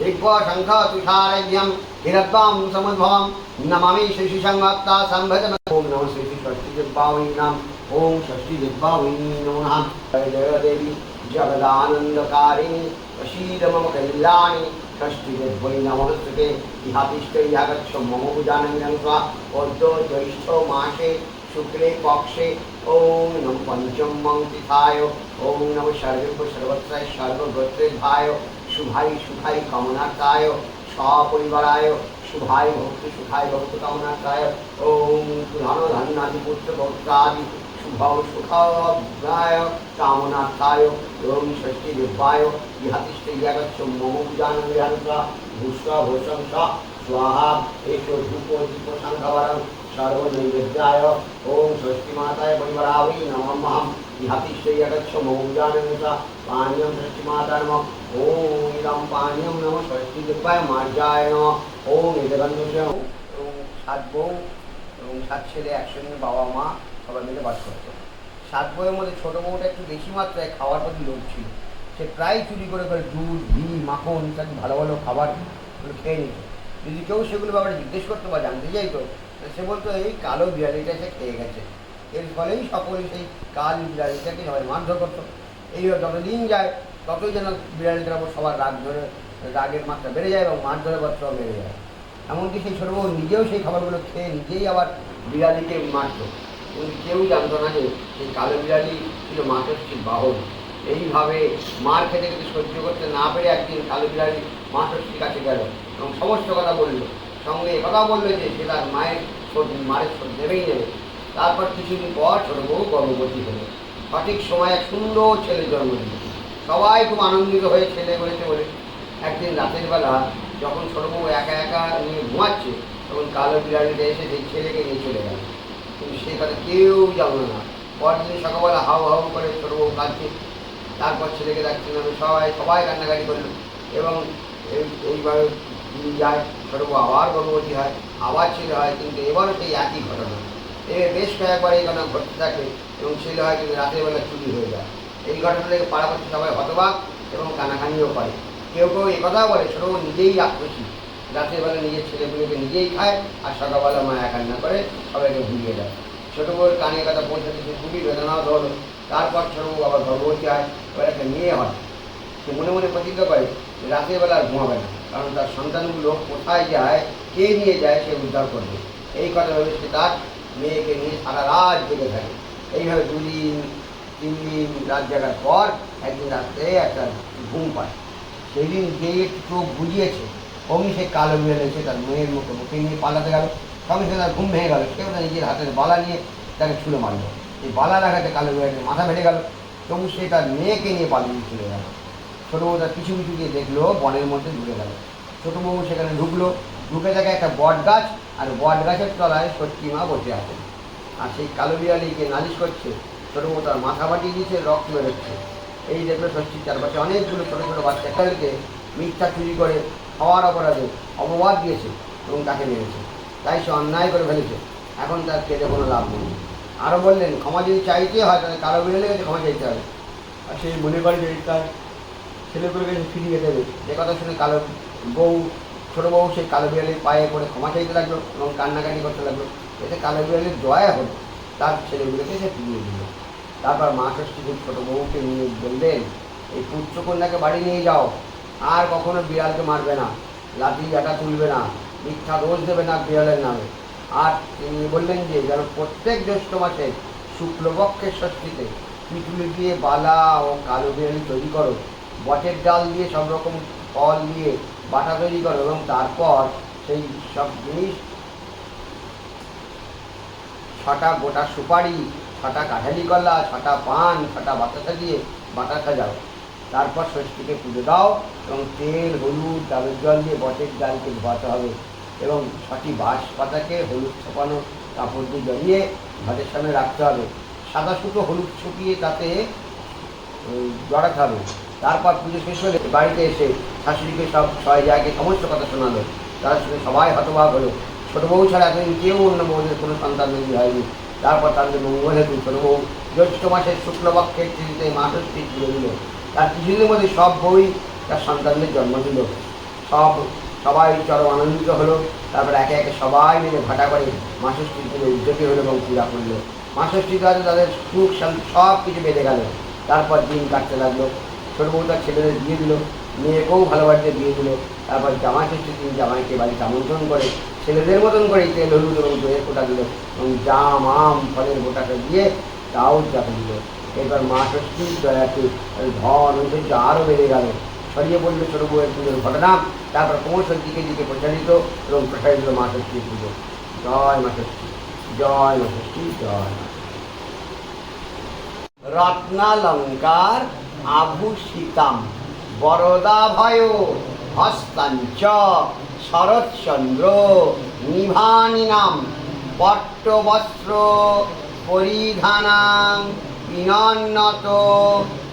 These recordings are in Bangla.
दिग्वशङ्खतुषारभ्यं हिरद्वां समुद्भवां नमामि श्रीशिशङ्गप्ता सम्भजन ॐ नमः श्री षष्टिदिग्भावैनाम् ॐ षष्टिदिग्भावैनी नमो। नमः जय जयदेवी जगदानन्दकारिणी प्रसीद मम कल्याणि षष्टिदिग्वै नमः सुते इहातिष्ठैयागच्छ मम बुजानन्दं त्वा मासे शुक्ले पक्षे ओम नम पंचम मङ् ओम नम नमः सर्वेभ्यो सर्वत्र शुभाई सुखाई कामनाकाय सपरिवाराय शुभाय भक्ति सुखाई भक्त कामनाकाय ओम धन धनादिपुत्र भक्तादि शुभ सुखाय कामनाकाय ओम षष्ठी दिव्याय यहातिष्ठगत मम जान विहानुषा भूष भूषंसा, स्वाहा एक धूप दीप शंखवरम सर्व नैवेद्याय ओम षष्ठी माताय परिवरावी नमः। এবং সাত বউ এবং সাত ছেলে একসঙ্গে বাবা মা সবাই মিলে বাস করতো সাত বউয়ের মধ্যে ছোটো বউটা একটু বেশি মাত্রায় খাওয়ার প্রতি লোভ ছিল সে প্রায় চুরি করে করে দুধ ঘি মাখন ইত্যাদি ভালো ভালো খাবার খেয়ে নিত যদি কেউ সেগুলো ব্যাপারে জিজ্ঞেস করতো বা জানতে চাইতো সে বলতো এই কালো বিড়ালিটা সে খেয়ে গেছে এর ফলেই সকলে সেই কাল বিড়ালিটাকে সবাই মারধর করতো। এইভাবে যতদিন যায়, ততই যেন বিড়ালিটার উপর সবার রাগ ধরে, রাগের মাত্রা বেড়ে যায় এবং মারধরের মাত্রাও বেড়ে যায়। এমনকি সেই ছোটো বউ নিজেও সেই খাবারগুলো খেয়ে নিজেই আবার বিড়ালিকে মারতো। কিন্তু কেউ জানতো না যে সেই কালো বিড়ালি ছিল মাতৃষ্টির বাহন। এইভাবে মার খেতে খেতে সহ্য করতে না পেরে একদিন কালো বিড়ালি মাতৃষ্টির কাছে গেল এবং সমস্ত কথা বলল। সঙ্গে কথা বলল যে সে তার মায়ের মায়ের দেবেই নেবে। তারপর কিছুদিন পর ছোটো বউ গর্ভবতী হলো। সঠিক সময় এক সুন্দর ছেলে জন্ম দিল। সবাই খুব আনন্দিত হয়ে ছেলে হয়েছে বলে। একদিন রাতের বেলা যখন ছোটো বউ একা একা নিয়ে ঘুমাচ্ছে, তখন কালো বিড়ালিটা এসে সেই ছেলেকে নিয়ে চলে গেল। কিন্তু সে কথা কেউ জানলো না। পরদিন সকালবেলা হাউ হাউ করে ছোটো বউ কাঁদছে। তারপর ছেলেকে ডাকছিল সবাই সবাই কান্নাকাটি করল। এবং এই এইভাবে দিন যায়, ছোটো বউ আবার গর্ভবতী হয়, আবার ছেলে হয়, কিন্তু এবারও সেই একই ঘটনা। এ বেশ কয়েকবার এই ঘটনা ঘটতে থাকে এবং ছেলে হয় কিন্তু রাতের বেলা চুরি হয়ে যায়। এই ঘটনা থেকে পাড়াপড়শি সবাই হতবাক এবং কানাকানিও করে। কেউ কেউ এ কথাও বলে, ছোটো নিজেই আক্রোশী। রাতের বেলা নিজের ছেলেগুলোকে নিজেই খায় আর সকালবেলা মায়া কান্না করে সবাইকে ভুলিয়ে দেয়। ছোটো বউয়ের কানে কথা পৌঁছাতে সে খুবই বেদনাও ধরল। তারপর ছোটো বউ আবার গর্ভবতী হয়, এবার একটা মেয়ে হয়। সে মনে মনে প্রতিজ্ঞা করে যে রাতের বেলা আর ঘুমাবে না, কারণ তার সন্তানগুলো কোথায় যায়, কে নিয়ে যায় সে উদ্ধার করবে। এই কথা ভেবে সে তার মেয়েকে নিয়ে সারা রাত জেগে থাকে। এইভাবে দুদিন তিন দিন রাত জাগার পর একদিন রাত্রে একটা ঘুম পায়। সেদিন যে চোখ বুঝিয়েছে অমনি সে কালো বিড়াল এসে তার মেয়ের মুখে মুখে নিয়ে পালাতে গেল। সঙ্গে সঙ্গে তার ঘুম ভেঙে গেল। কেউ না নিজের হাতের বালা নিয়ে তাকে ছুঁড়ে মারলো। এই বালা লাগাতে কালো বিড়ালের মাথা বেড়ে গেল। তবু সে তার মেয়েকে নিয়ে পালিয়ে চলে গেল। ছোটো বউ তার পিছু পিছু গিয়ে দেখল, বনের মধ্যে ঢুকে গেল। ছোটো বউ সেখানে ঢুকলো। ঢুকে দেখে একটা বট গাছ আর বট গাছের তলায় সত্যি মা বসে আছে। আর সেই কালো বিড়ালিকে নালিশ করছে ছোটো তার মাথা বাটিয়ে দিয়েছে রক্ত বেরোচ্ছে। এই দেখল ষষ্ঠীর চারপাশে অনেকগুলো ছোটো ছোটো বাচ্চা খেলকে মিথ্যা চুরি করে খাওয়ার অপরাধে অপবাদ দিয়েছে এবং তাকে মেরেছে। তাই সে অন্যায় করে ফেলেছে। এখন তার কেটে কোনো লাভ নেই। আরও বললেন ক্ষমা যদি চাইতে হয় তাহলে কালো বিড়ালে গেছে ক্ষমা চাইতে হবে। আর সেই মনে করে যে তার ছেলেগুলোকে ফিরিয়ে দেবে। যে কথা শুনে কালো বউ ছোটো বউ সেই কালো বিড়ালির পায়ে পড়ে ক্ষমা চাইতে লাগল এবং কান্নাকাটি করতে লাগল। এতে কালো বিড়ালির দয়া হলো। তার ছেলেগুলোকে সে ফিরিয়ে দিল। তারপর মা ষষ্ঠী খুব ছোটো বউকে নিয়ে বললেন, এই পুত্রকন্যাকে বাড়ি নিয়ে যাও। আর কখনো বিড়ালকে মারবে না, লাঠি জাটা তুলবে না, মিথ্যা দোষ দেবে না বিড়ালের নামে। আর তিনি বললেন যে, যেন প্রত্যেক জ্যৈষ্ঠ মাসে শুক্লপক্ষের ষষ্ঠীতে পিটুলি দিয়ে বালা ও কালো বিড়ালি তৈরি করো। বটের ডাল দিয়ে সব রকম ফল দিয়ে বাটা তৈরি করো এবং তারপর সেই সব জিনিস ছটা গোটা সুপারি, ছটা কাঠালি কলা, ছটা পান, ছটা বাতাসা দিয়ে বাটা সাজাও। তারপর ষষ্ঠীকে পুজো দাও এবং তেল, হলুদ ডাবের জল দিয়ে বটের ডালকে ধোয়াতে হবে এবং ছটি বাঁশ পাতাকে হলুদ ছাপানো কাপড় দিয়ে জড়িয়ে ঘরের সামনে রাখতে হবে। সাদা সুতো হলুদ ছুটিয়ে তাতে জড়াতে হবে তারপর পুজো শেষ হলে বাড়িতে এসে শাশুড়িকে সব ছয় জায়গায় সমস্ত কথা শোনালো, তার সঙ্গে সবাই হতবাক হলো। ছোটো বউ ছাড়া এতদিন কেউ অন্য বউদের কোনো সন্তান তৈরি হয়নি। তারপর তাদের মঙ্গল হেতু ছোটো বউ জ্যৈষ্ঠ মাসের শুক্লপক্ষের তিথিতে মাসষ্ঠী তুলে দিল। তার কিছুদিনের মধ্যে সব বউই তার সন্তানদের জন্ম দিল। সব সবাই চরম আনন্দিত হলো। তারপর একে একে সবাই মিলে ভাটা করে মাসষ্ঠী পুজো উদ্যোগী হলো এবং পূজা করল। মাসষ্ঠী তাদের সুখ শান্তি সব কিছু বেঁধে গেল। তারপর দিন কাটতে লাগল। ছোট বউ তার ছেলেদের বিয়ে দিল, মেয়েকেও ভালো বাড়িতে বিয়ে দিল। তারপর জামাই ষষ্ঠীর দিন জামাইকে বাড়িতে আমন্ত্রণ করে, ছেলেদের মতন করে তেল হলুদ এবং দইয়ের ফোঁটা দিল এবং জাম আম ফলের গোটাটা দিয়ে তাও উদযাপন দিল। এবার মা ষষ্ঠীর দয়াতে ধন ঐশ্বর্য আরও বেড়ে গেল। ছড়িয়ে পড়ল ছোট বউয়ের পুজোর ঘটনা। তারপর ক্রমশ দিকে দিকে প্রচারিত এবং প্রসারিত মা ষষ্ঠীর পুজো। জয় মা ষষ্ঠী, জয় মা ষষ্ঠী, জয় মা রত্নালঙ্কার আভূষিতাম বরদাভয় হস্তাঞ্চ শরৎচন্দ্র নিভানিনাম পট্টবস্ত্র পরিধানাং বিনন্নত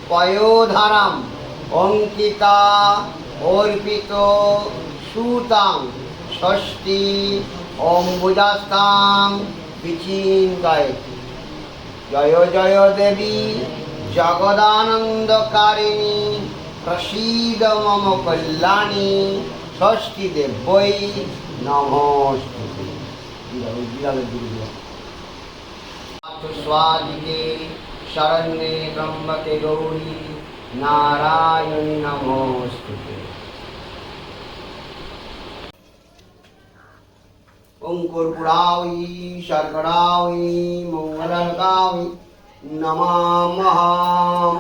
পয়োধারাম অঙ্কিতা অর্পিত সুতাং ষষ্ঠী অম্বুজাস্তাং বিচিন্তায় জয় জয় দেবী জগদানন্দকারিণী প্রসীদ মম কল্যাণী ষষ্ঠী দেবৈ নমস্তুতে। স্বাদিকে শরণ্যে ব্রহ্মকে গৌরী নারায়ণী নমস্তুতে। অঙ্কুরপুরাওই শর্করাওই মঙ্গলকাওই নমামহাম